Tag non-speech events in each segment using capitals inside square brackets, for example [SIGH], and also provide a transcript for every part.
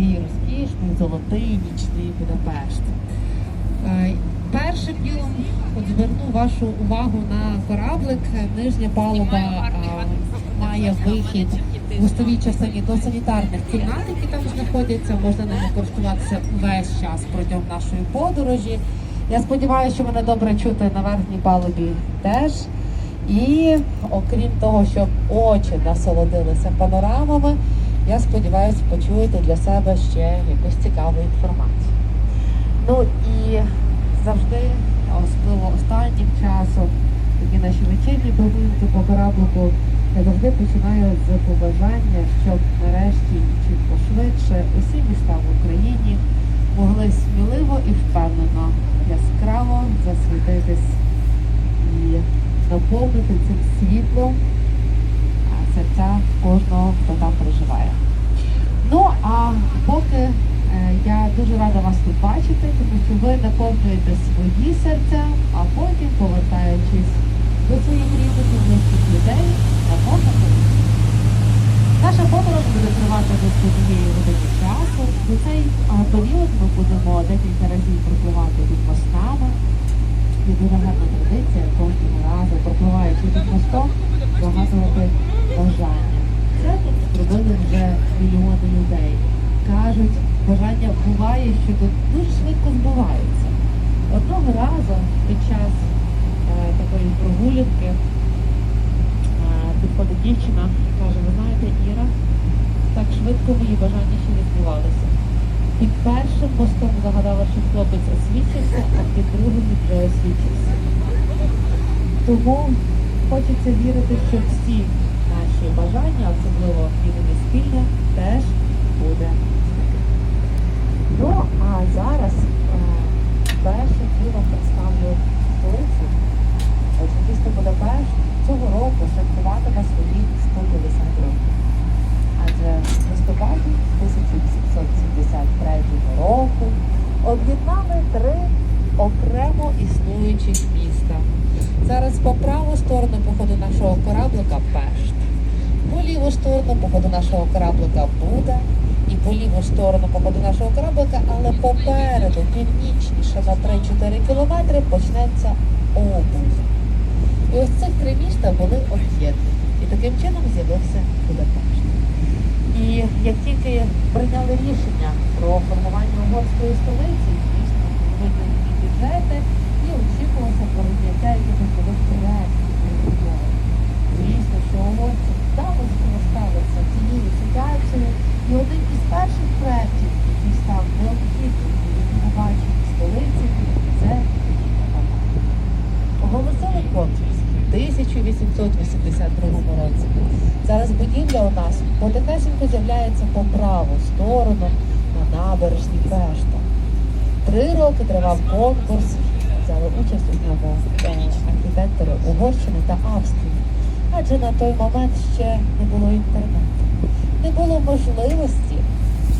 такий розкішний золотий нічний Будапешт. Е, Першим ділом от зверну вашу увагу на кораблик. Нижня палуба е, має вихід в гостовій частині до санітарних кімнат, які там знаходяться. Можна ними користуватися весь час протягом нашої подорожі. Я сподіваюся, що мене добре чути на верхній палубі теж. І окрім того, щоб очі насолодилися панорамами, я сподіваюся, почуєте для себе ще якусь цікаву інформацію. Ну і завжди, особливо останнім часом, такі наші вечірні прогулянки по кораблику, я завжди починаю з побажання, щоб нарешті чим пошвидше усі міста в Україні могли сміливо і впевнено яскраво засвітитись і наповнити цим світлом серця кожного, хто там проживає. Ну а поки е, я дуже рада вас тут бачити, тому що ви наповнюєте свої серця, а потім, повертаючись до своїх рідних близьких людей, напевно, Наша подорож буде тривати до однієї години часу. За цей період ми будемо декілька разів пропливати під мостами. Є дуже гарна традиція кожного разу, пропливаючи під мостом, загадувати бажання. Це зробили вже мільйони людей. Кажуть, бажання буває, що тут дуже швидко збуваються. Одного разу під час е, такої прогулянки е, дівчина, каже, ви знаєте, Іра, так швидко мої бажання ще не збувалися. Під першим мостом загадала, що хлопець освічився, а під другим вже освічився. Тому хочеться вірити, що всі наші бажання, особливо єдине спільне, теж буде. Ну, а зараз е, першим ділом представлю столицю. Місто Будапешт цього року святкуватиме свої 150 років. Адже в листопаді 1873 року об'єднали три окремо існуючих міста. Зараз по праву сторону походу нашого кораблика Пешт, по ліву сторону походу нашого кораблика Буда і по ліву сторону походу нашого кораблика, але попереду, північніше на 3-4 кілометри, почнеться Обуз. І ось цих три міста були об'єднані. І таким чином з'явився Будапешт. І як тільки прийняли рішення про формування угорської столиці, звісно, виділені бюджети очікувалося прийняття якихось нових проєктів. Звісно, що угорці вдалося скористалися цією ситуацією, один із перших проєктів, який став необхідним для побачення столиці, це Оголосили конкурс у 1882 році. Зараз будівля у нас потихесенько з'являється по праву сторону на набережні Пешта. Три роки тривав конкурс, взяли участь у ньому архітектори Угорщини та Австрії. Адже на той момент ще не було інтернету. Не було можливості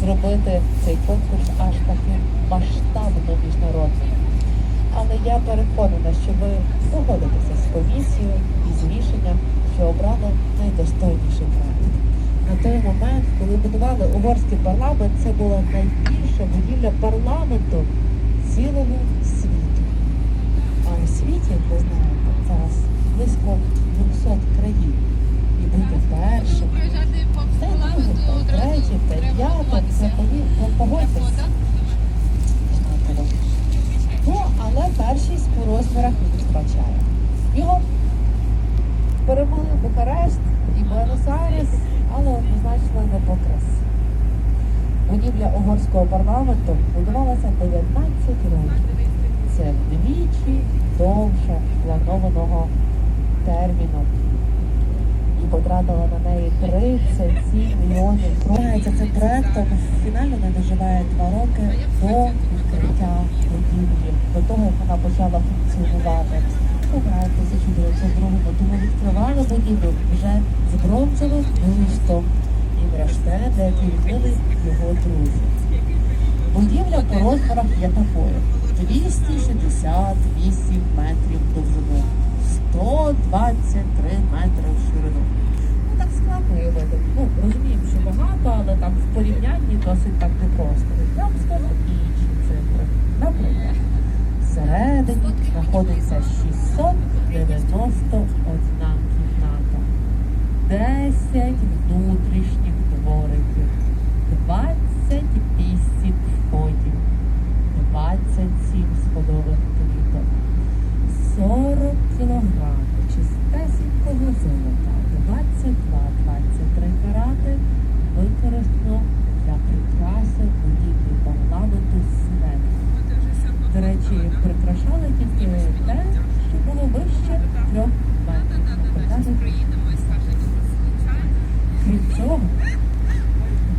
зробити цей конкурс аж таким масштабно міжнародним. Але я переконана, що ви погодитеся з комісією і з рішенням, що обрали найдостойніший проект. На той момент, коли будували угорський парламент, це була найбільша будівля парламенту цілого у світі, як ви знаєте, зараз близько 200 країн. І бути першим, та й другим, та й третім, та й п'ятим, це погодьтесь. Ну, але першість у розмірах не втрачає. Його перемогли Бухарест і Буенос-Айрес, але однозначно не по красі. Будівля угорського парламенту будувалася 19 років. Це вдвічі довше планованого терміну. І потратила на неї 37 мільйонів. Вважається цим проектом фінально не доживає два роки до відкриття будівлі, до того, як вона почала функціонувати. Помирає в 1902 тому відкривали будівлю вже з бронзовим бюстом і врешті, де відвели його друзі. Будівля по розмірах є такою: 268 метрів довжину, 123 метри в ширину. Ну так складно уявити. Ну, розуміємо, що багато, але там в порівнянні досить так непросто. Я вам скажу інші цифри. Наприклад, всередині знаходиться 691 кімната, 10 внутрішніх двориків, 28 входів, 27 сходових кліток, 40 кілограмів чистесенького золота, 22-23 карати використано для прикраси будівлі парламенту зсередини. До речі, прикрашали тільки те, що було вище трьох метрів. Покажуть. Крім цього,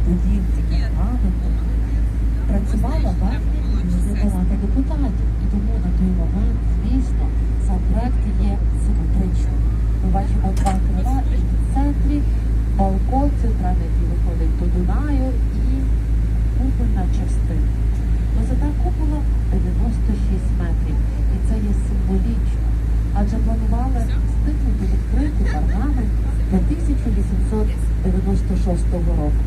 будівлі парламенту працювала варті дуже багато депутатів. І тому на той момент, звісно, сам проект є симетричним. Ми бачимо два крила і в центрі балкон центральний, який виходить до Дунаю і купольна частина. Висота купола 96 метрів, і це є символічно, адже планували встигнути відкрити парламент до 1896 року.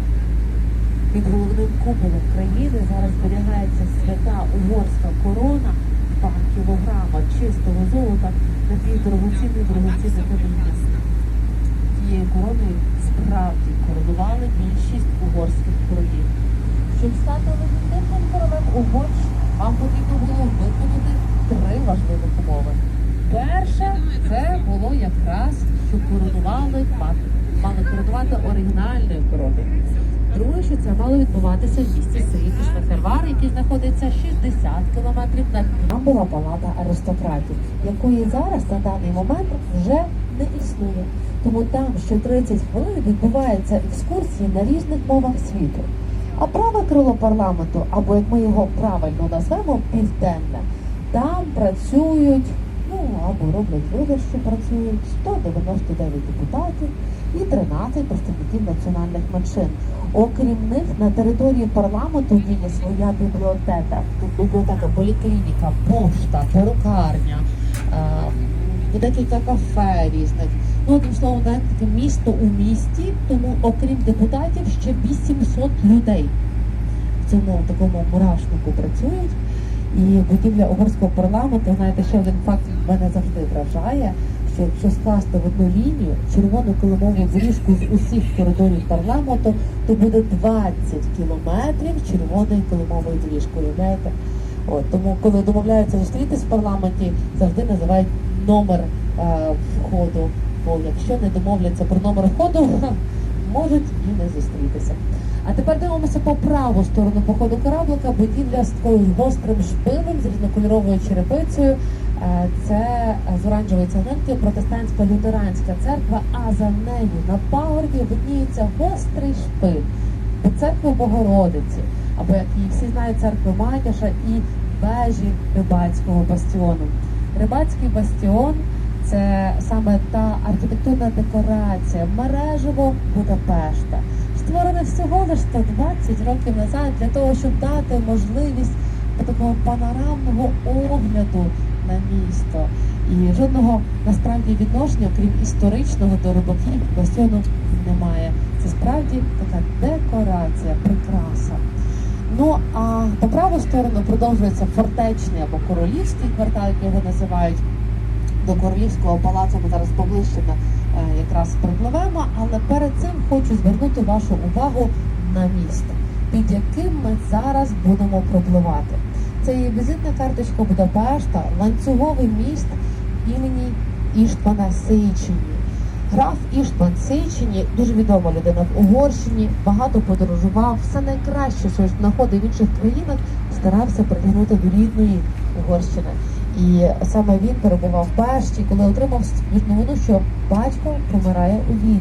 Під головним куполом країни зараз зберігається свята угорська корона, 2 кілограма чистого золота на пів дорогоцінне дорогоцінне каміння. Тією короною справді коронували більшість угорських королів. Щоб стати легітимним королем угорщ, вам потрібно було виконати три важливих умови. Перше, це було якраз, що коронували, мати- мали коронувати оригінальною короною. Друге, що це мало відбуватися в місті Сиріті Швейцарвар, який знаходиться 60 кілометрів на Там була палата аристократів, якої зараз на даний момент вже не існує. Тому там що 30 хвилин відбуваються екскурсії на різних мовах світу. А праве крило парламенту, або як ми його правильно назвемо, південне, там працюють, ну або роблять вигляд, що працюють 199 депутатів і 13 представників національних меншин. Окрім них, на території парламенту діє своя бібліотека. Бібліотека, поліклініка, пошта, перукарня, е, декілька кафе різних. Ну, одним словом, навіть таке місто у місті, тому окрім депутатів ще 800 людей в цьому такому мурашнику працюють. І будівля угорського парламенту, знаєте, ще один факт мене завжди вражає, що якщо скласти в одну лінію червону килимову доріжку з усіх коридорів парламенту, то буде 20 кілометрів червоної килимової доріжки. Уявляєте? От тому, коли домовляються зустрітись в парламенті, завжди називають номер е, входу. Бо якщо не домовляться про номер входу, [LAUGHS] можуть і не зустрітися. А тепер дивимося по праву сторону походу кораблика. Будівля з такою гострим шпилем, з різнокольоровою черепицею. Е, Це з оранжевої цеглинки протестантська лютеранська церква, а за нею на пагорбі видніється гострий шпиль до церкви Богородиці, або як її всі знають, церкви Матяша і вежі Рибацького бастіону. Рибацький бастіон це саме та архітектурна декорація мережево Будапешта, створене всього лише 120 років назад для того, щоб дати можливість такого панорамного огляду на місто. І жодного насправді відношення, крім історичного до рибаків, бастіону немає. Це справді така декорація, прикраса. Ну а по праву сторону продовжується фортечний або королівський квартал, як його називають. До королівського палацу ми зараз поближче е, якраз припливемо, але перед цим хочу звернути вашу увагу на місто, під яким ми зараз будемо пропливати. Це є візитна карточка Будапешта, ланцюговий міст імені Іштвана Сейчині. Граф Іштван Сейчині дуже відома людина в Угорщині, багато подорожував, все найкраще, що знаходив в інших країнах, старався притягнути до рідної Угорщини. І саме він перебував в Пешті, коли отримав новину, що батько помирає у Відні.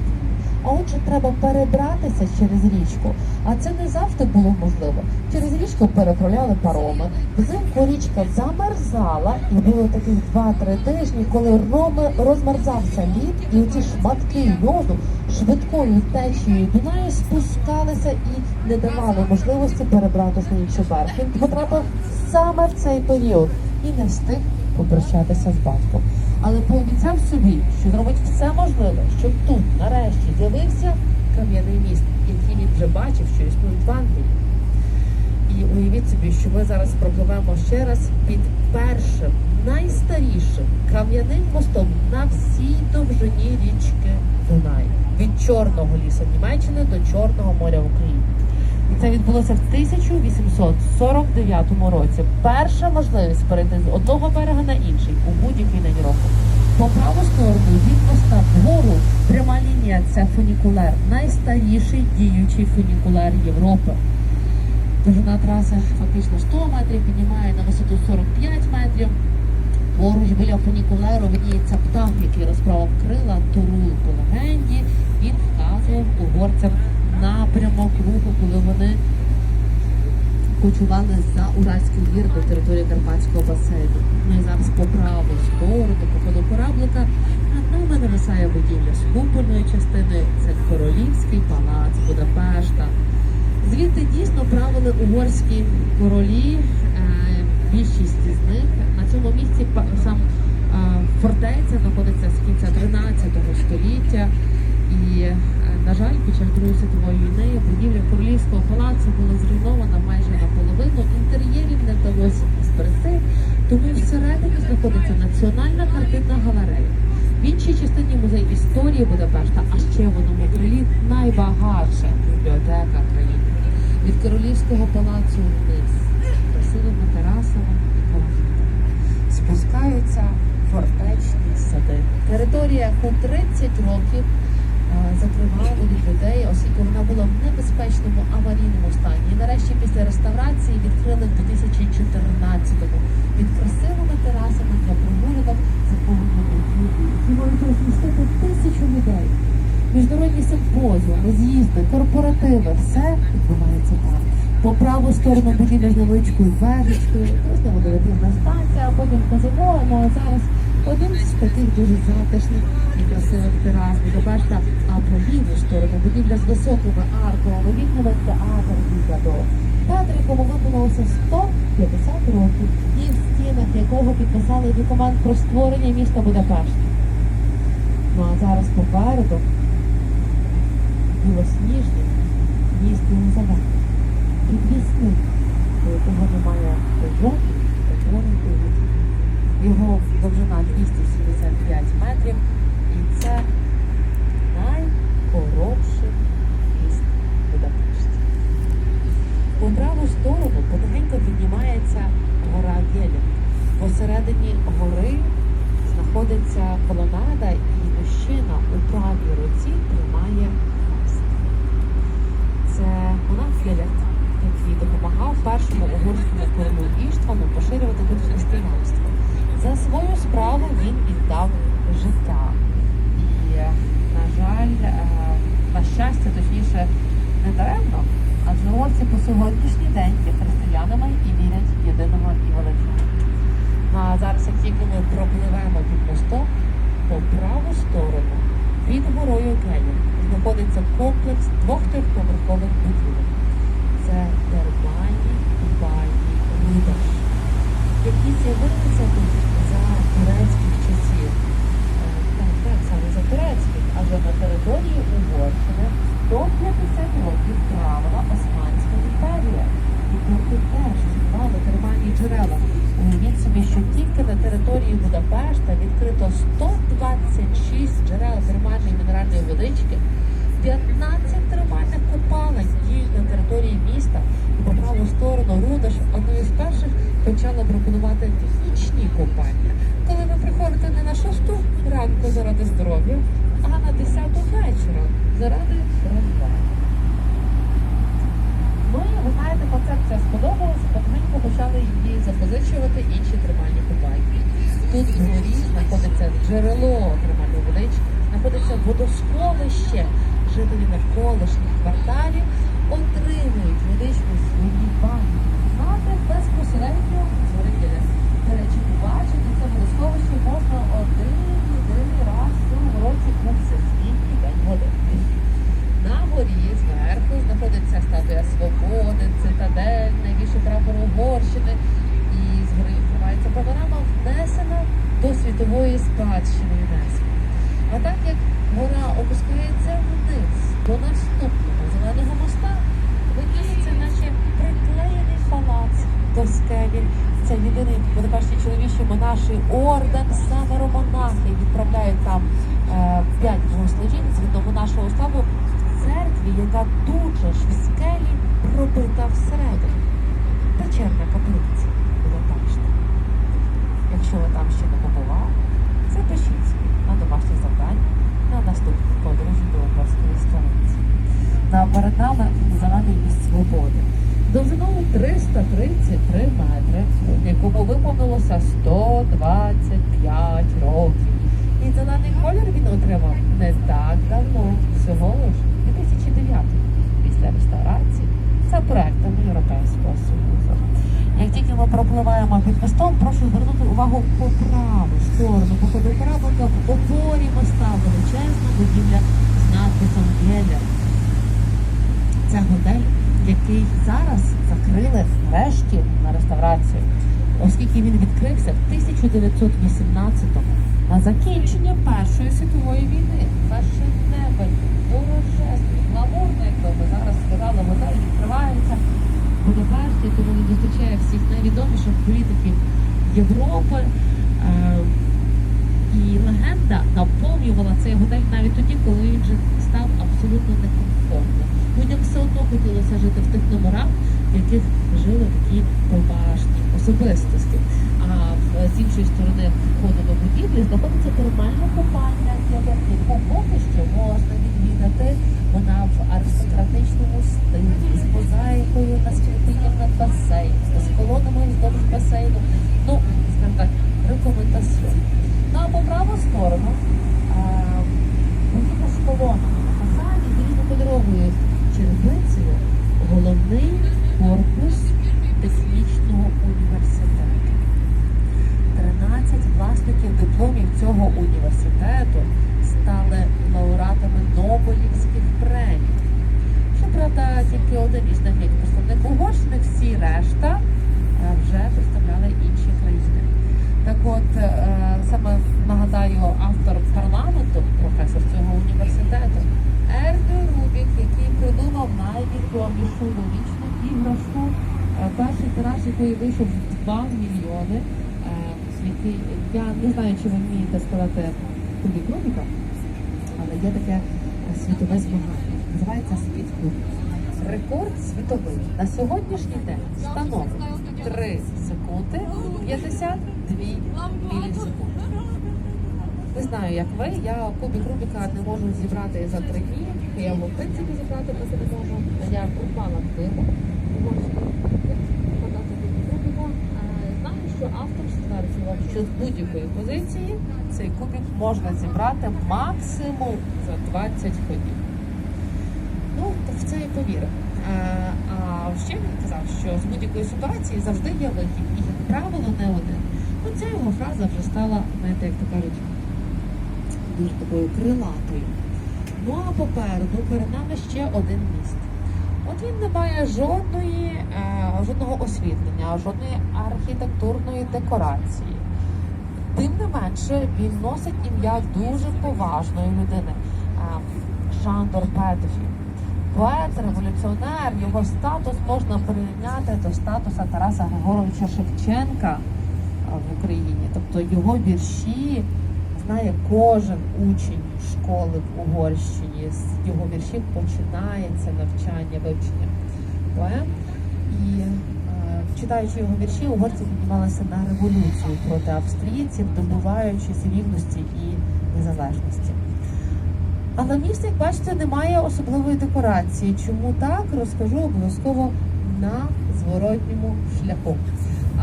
А отже, треба перебратися через річку. А це не завжди було можливо. Через річку переправляли пароми. Взимку річка замерзала, і було таких 2-3 тижні, коли роми розмерзався лід, і оці шматки льоду швидкою течією Дунаю спускалися і не давали можливості перебратися на інший берег. Він потрапив саме в цей період і не встиг попрощатися з батьком. Але пообіцяв собі, що зробить все можливе, щоб тут нарешті з'явився кам'яний міст, який він вже бачив, що існують в Англії. І уявіть собі, що ми зараз пропливемо ще раз під першим найстарішим кам'яним мостом на всій довжині річки Дунай від Чорного лісу Німеччини до Чорного моря України. І це відбулося в 1849 році. Перша можливість перейти з одного берега на інший у будь-який день року. По праву сторону від моста вгору пряма лінія це фунікулер, найстаріший діючий фунікулер Європи. Довжина траси фактично 100 метрів, піднімає на висоту 45 метрів. Поруч біля фунікулеру видніється птах, який розправив крила, турул по легенді. Він вказує угорцям напрямок руху, коли вони кочували за Уральський гір до території Карпатського басейну. Ми зараз по праву сторону, по ходу кораблика, над нами нависає будівля з купольною частиною. Це Королівський палац Будапешта. Звідти дійсно правили угорські королі. е, Більшість з них на цьому місці сам е, фортеця знаходиться з кінця 13 століття. І, під час Другої світової війни будівля королівського палацу була зруйнована майже наполовину. Інтер'єрів не вдалося зберегти, тому всередині знаходиться національна картинна галерея. В іншій частині музей історії Будапешта, а ще в одному крилі найбагатша бібліотека країни. Від королівського палацу вниз красивими терасами і палатами спускаються фортечні сади. Територія у 30 років закривали від людей, оскільки вона була в небезпечному аварійному стані. І нарешті після реставрації відкрили в 2014-му під красивими терасами для прогулянок можуть розмістити тисячу людей. Міжнародні симпозіуми, з'їзди, корпоративи, все відбувається там. По праву сторону будівля з невеличкою вежечкою, просто водолетівна станція, потім казино, а зараз один з таких дуже затишних і красивих терас Будапешта, а по ліву будівля з високими арковими вікнами театр Вігадо. Театр, якому виповнилося 150 років, і в стінах якого підписали документ про створення міста Будапешта. Ну а зараз попереду білосніжний міст Єлизавета. Підвісний, у якого немає жодних опорних вулиць. Його довжина 275 метрів, і це найкоротший міст Будапешті. По праву сторону потихеньку піднімається гора Гелін. Посередині гори знаходиться колонада, і мужчина у правій руці тримає хрест. Це монах Філет, який допомагав першому угорському королю Іштвану поширювати тут християнство. За свою справу він віддав життя. І, е, на жаль, е, на щастя, точніше, не даремно, адже угорці по сьогоднішній день є християнами і вірять в єдиного і великого. Ну, а зараз, як тільки ми пропливемо під мостом, по праву сторону під горою Гелін знаходиться комплекс двох трьохповерхових будівель. Це дербані бані Рудаш, які з'явилися тут за турецьких часів. Е, Так, так, саме за турецьких, адже на території Угорщини 150 років правила Османська імперія. І тут теж існували термальні джерела. Уявіть собі, що тільки на території Будапешта відкрито 126 джерел термальної мінеральної водички, 15 термальних купалень діють на території міста. І по праву сторону Рудаш одною з перших почала пропонувати нічні купання. Коли ви приходите не на 6 ранку заради здоров'я, а на 10 вечора заради розваги. Ви знаєте, концепція сподобалася, потихеньку почали її запозичувати інші тримальні купальні. Тут вгорі знаходиться джерело тримальної водички, знаходиться водосховище жителі навколишніх кварталів отримують водичку в свої бані. Мати безпосередньо з горителя. До речі, побачити це водосховище можна один єдиний раз у році у всесвітній день води. На горі зверху знаходиться статуя свободи, цитадель, найбільший прапор Угорщини. І згори відкривається панорама, внесена до світової спадщини ЮНЕСКО. А так як гора опускається вниз до наступного зеленого моста, виноситься наче приклеєний палац до скелі. Це єдиний в Будапешті чоловічий монаший орден семеромонахів. Відправляють там е, п'ять богослужінь з відомо нашого ставу в церкві, яка дуже ж в скелі пробита всередину. Печерна каплиця Будапешта. Якщо ви там ще не побували, запишіть на домашнє завдання на наступну подорож до Угорської столиці. Зелений міст свободи. Довжиною 333 метри, якому виповнилося 125 років. І зелений колір він отримав не так давно, всього лиш 2009 після реставрації за проектами Європейського Союзу. Як тільки ми пропливаємо під мостом, прошу звернути увагу по праву сторону походу кораблика в опорі моста величезна будівля з надписом Гелер. Це готель, який зараз закрили нарешті на реставрацію, оскільки він відкрився в 1918-му на закінчення Першої світової війни. Перше небо, дорожезний, гламурний, якби ми зараз сказали, готель відкривається. в Будапешті, тому він зустрічає всіх найвідоміших політиків Європи. Е, І легенда наповнювала цей готель навіть тоді, коли він вже став абсолютно некомфортним. Людям все одно хотілося жити в тих номерах, в яких жили такі поважні особистості. А з іншої сторони до будівлі знаходиться термальна купальня, яку поки що можна відвідати. Вона в аристократичному стилі з мозаїкою на скрипінням над басейном, з колонами вздовж басейну. Ну, скажімо так, рекомендаціон. Ну а по праву сторону з колонами на фасаді з різнокольоровою черепицею головний корпус технічного університету. 13 власників дипломів цього університету стали лауреатами Нобелівських премій. Щоправда, тільки один із них як представник Угорщини, всі решта е, вже представляли інші країни. Так от, е, саме нагадаю, автор парламенту, професор цього університету, Ердо Рубік, який придумав найвідомішу логічну іграшку, е, перший якої вийшов в 2 мільйони. е, світі. Я не знаю, чи ви вмієте сказати кубік Рубіка, але є таке світове змагання. Називається світ клуб. Рекорд світовий на сьогоднішній день становить 3 секунди 52 мілісекунди. Не знаю, як ви. Я кубік Рубіка не можу зібрати за три дні. Я його в принципі зібрати поки не можу. Я уклала книгу. Е, Знаю, що автор стверджував, що з будь-якої позиції цей кубік можна зібрати максимум за 20 ходів. Ну, в це і повірив. А, а ще він казав, що з будь-якої ситуації завжди є вихід, і як правило, не один. Ну, ця його фраза вже стала, знаєте, як то кажуть, дуже такою крилатою. Ну а попереду перед нами ще один міст. От він не має жодної, е, жодного освітлення, жодної архітектурної декорації. Тим не менше, він носить ім'я дуже поважної людини е, Шандор Петефі. Поет, революціонер, його статус можна порівняти до статуса Тараса Григоровича Шевченка в Україні. Тобто його вірші знає кожен учень школи в Угорщині. З його віршів починається навчання, вивчення поем. І е, читаючи його вірші, угорці піднімалися на революцію проти австрійців, добуваючись рівності і незалежності. Але місто, як бачите, немає особливої декорації. Чому так, розкажу обов'язково на зворотньому шляху.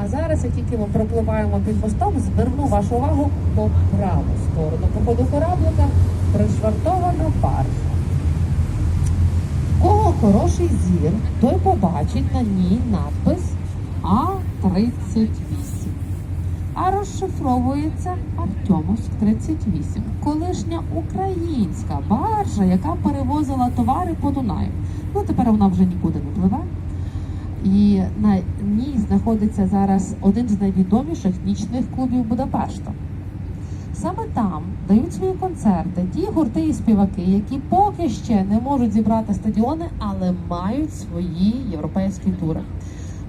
А зараз, як тільки ми пропливаємо під мостом, зверну вашу увагу по праву сторону. По ходу кораблика пришвартована баржа. хороший зір, той побачить на ній надпис А38. А розшифровується Артемовськ 38, колишня українська баржа, яка перевозила товари по Дунаю. Ну тепер вона вже нікуди не пливе. І на ній знаходиться зараз один з найвідоміших нічних клубів Будапешта. Саме там дають свої концерти ті гурти і співаки, які поки ще не можуть зібрати стадіони, але мають свої європейські тури.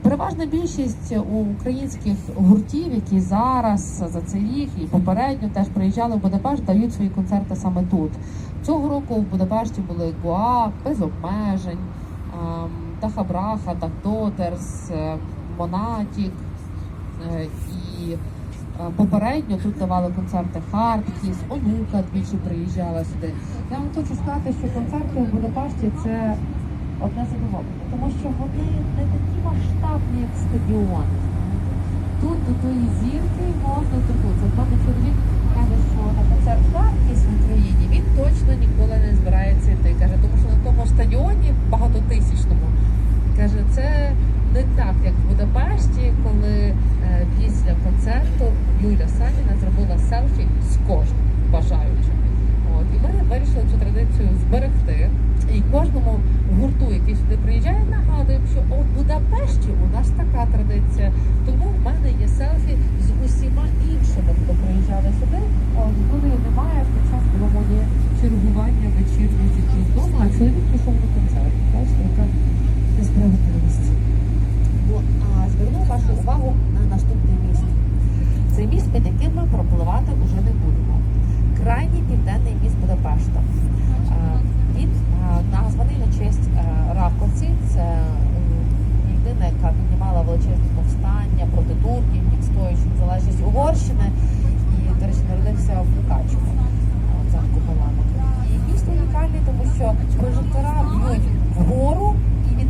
Переважна більшість українських гуртів, які зараз за цей рік і попередньо теж приїжджали в Будапешт, дають свої концерти саме тут. Цього року в Будапешті були Гуа, без обмежень, ем, Таха Браха, Так Дотерс, е, Монатік е, і. Е, Попередньо тут давали концерти Хардкіс, Онука двічі приїжджала сюди. Я вам хочу сказати, що концерти в Будапешті це одне задоволення, тому що вони не такі масштабні, як стадіон. Тут до тої зірки можна торкнутися. Пане чоловік каже, що на концерт Хардкіс в Україні він точно ніколи не збирається йти. Каже, тому що на тому стадіоні багатотисячному каже, це не так, як в Будапешті, коли е, після концерту Юля Саніна зробила селфі з кожним бажаючим. От і ми вирішили цю традицію зберегти. І кожному гурту, який сюди приїжджає, нагадуємо, що у Будапешті у нас така традиція. Тому в мене є селфі з усіма іншими, хто приїжджали сюди. От коли немає, під час було моє чергування вечірньої дітей вдома, а чоловік пішов на концерт. Бачите, яка несправедливість. Ну, зверну вашу увагу на наступний міст. Це міст, під яким ми пропливати вже не будемо. Крайній південний міст Будапешта. Е, Він е, названий на честь е, Раковці. Це людина, яка піднімала величезні повстання проти турків, відстоюючи незалежність Угорщини. І, до речі, народився в Мукачево, в замку Паланок. І місто унікальний, тому що прожектора б'ють вгору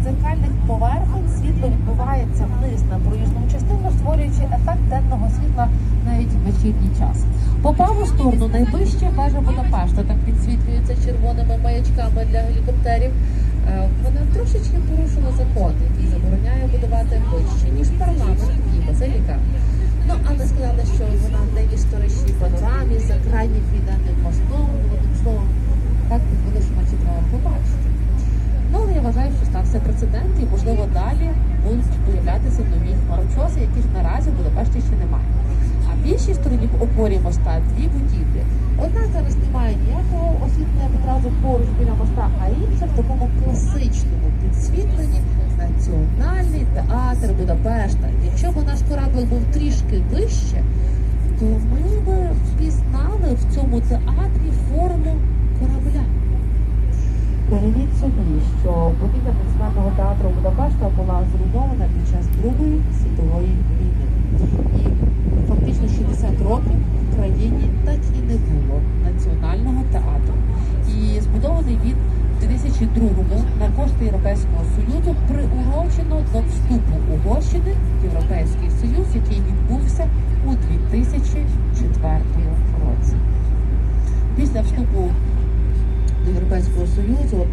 дзеркальних поверхонь світло відбувається вниз на проїжджому частину, створюючи ефект денного світла навіть в вечірній час. По праву сторону найвища вежа Будапешта так підсвітлюється червоними маячками для гелікоптерів. Е, Вона трошечки порушила закон, який забороняє будувати вище, ніж парламент і базиліка. Ну, але сказали, що вона не в історичній панорамі за крайнім південним мостом, одним словом, так буде, що значить треба побачити. Ну, але я вважаю, що стався прецедент, і можливо далі будуть появлятися нові хмарочоси, яких наразі в Будапешті ще немає. А в іншій стороні в опорі моста дві будівлі. Одна зараз не має ніякого освітлення відразу поруч біля моста, а інша в такому класичному підсвітленні Національний театр Будапешта. Якщо б наш кораблик був трішки вище, то ми б впізнали в цьому театрі форму корабля. Уявіть собі, що будівля Національного театру Будапешта була зруйнована під час Другої світової війни. І фактично 60 років в країні так і не було національного театру. І збудований він в 2002-му на кошти Союзу приурочено до вступу Угорщини в Європейський Союз, який відбувся у 2004 році. Після вступу до Європейського Союзу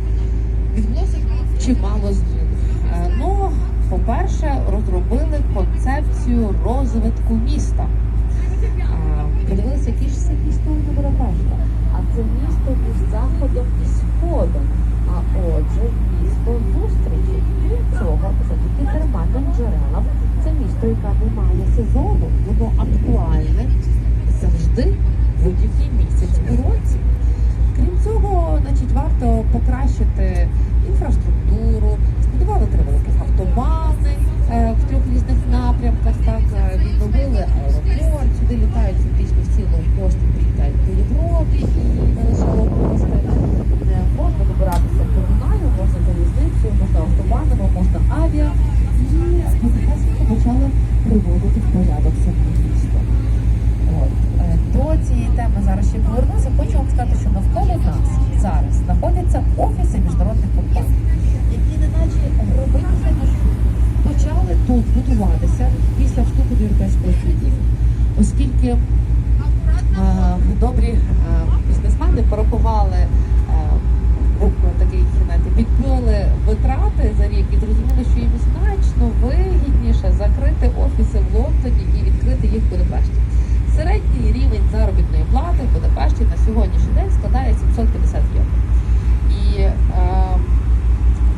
відбулося чимало змін. Е, Ну, по-перше, розробили концепцію розвитку міста. Е, Подивилися, які ж це місто у Будапешта. А це місто між заходом і сходом. А отже, місто зустрічі. Крім цього, завдяки термальним джерелам, це місто, яке не має сезону, воно актуальне завжди будь-який місяць у році. Крім цього, значить, варто покращити інфраструктуру, збудували три великих автобани е, в трьох різних напрямках. Так е, відновили аеропорт, сюди літають фактично всі лоукости, прилітають по Європі і не лише лоукости. Е, Можна добиратися по Дунаю, можна залізницею, можна автобанами, можна авіа. І потихеньку почали приводити в порядок саме місто. От е, до цієї теми зараз ще повернуся. Хочу вам сьогоднішній день складає 750 євро. І е,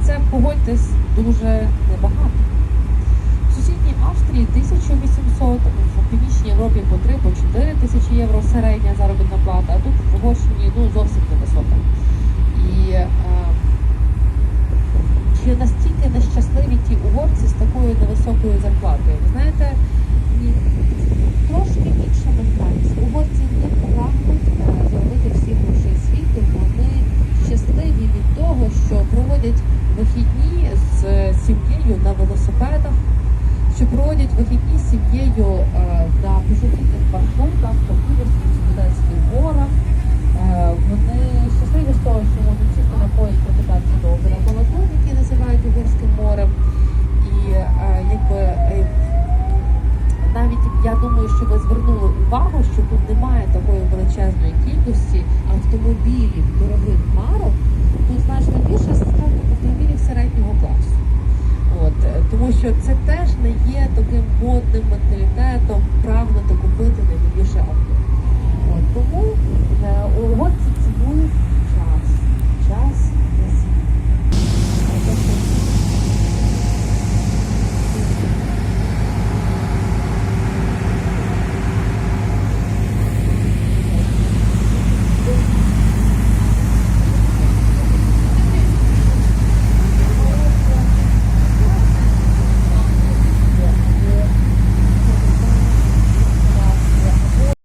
це погодьтесь дуже небагато.